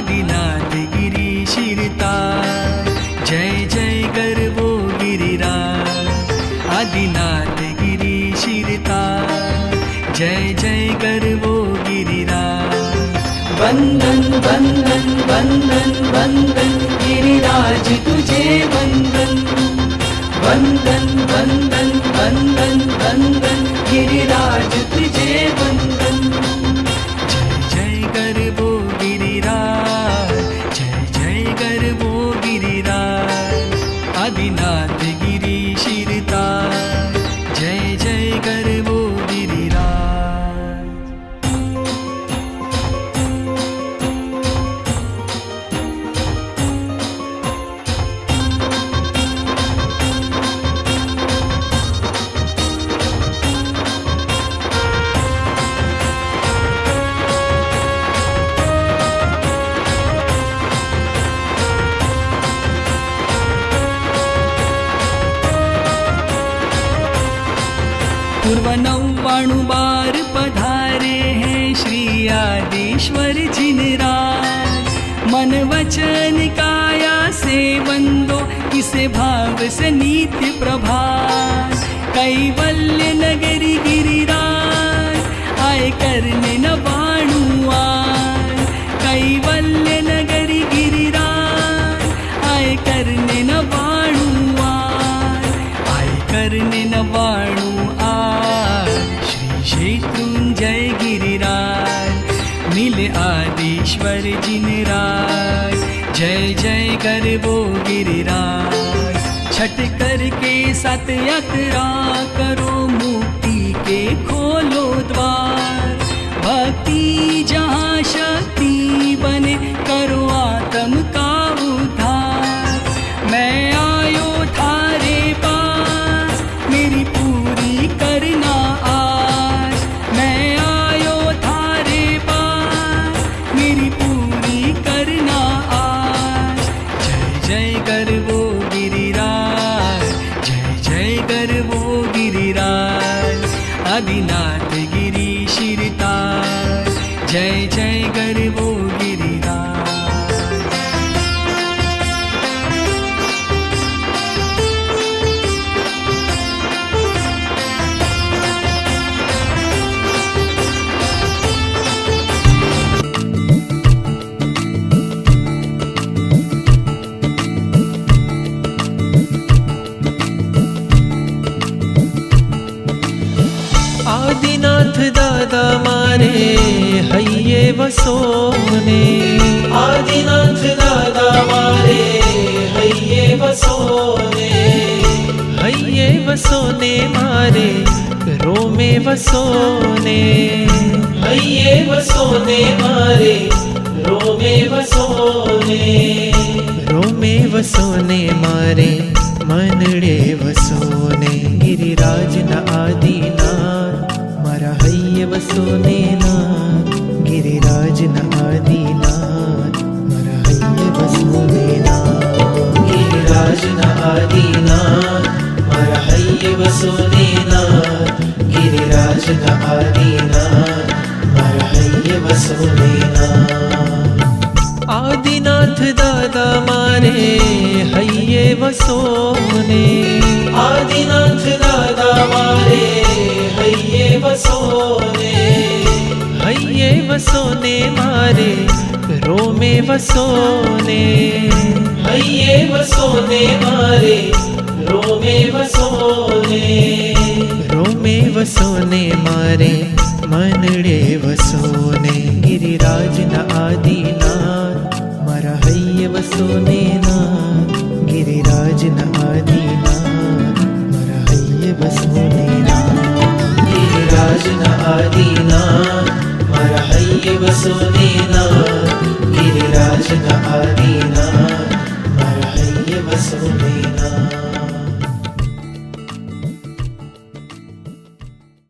आदिनाथ गिरीशिरता जय जय गर्वो गिरिरा आदिनाथ गिरीशिरता जय जय नव्वाणु बार पधारे हैं श्री आदिश्वर जिनराज मन वचन काया से बंदो इसे भाव से नित्य प्रभा कैवल्य नील आदिश्वर जिनराज जय जय कर वो गिरिराज। छठ करके सत यात्रा करो आदिनाथ गिरी शिरता जय जय नाथ दादा मारे हैये बसोने आदिनाथ दादा मारे हैये बसोने हैये बसोने मारे रोमे हये हैये बसोने मारे रोमे बसोने रोमे वसोने मारे मनडे वसोने गिरिराज न आदिना गिरिराज बसोनेला गिरिराज न आदिला मरहय बसोनेला गिरिराज न आदिला मरहय बसोनेला गिरिराज न आदिला मरहय बसोनेला आदिनाथ दादा मारे हये वसोने आदिनाथ दादा मारे वसोने हये वसोने मारे, रो में वसोने हये वसोने मारे, रो में वसोने रो में वसोने मारे मनड़े वसोने गिरिराज न आदिनाथ मरा हये वसोने ना गिरिराज न आदिनाथ मरा हये वसोने মদিনা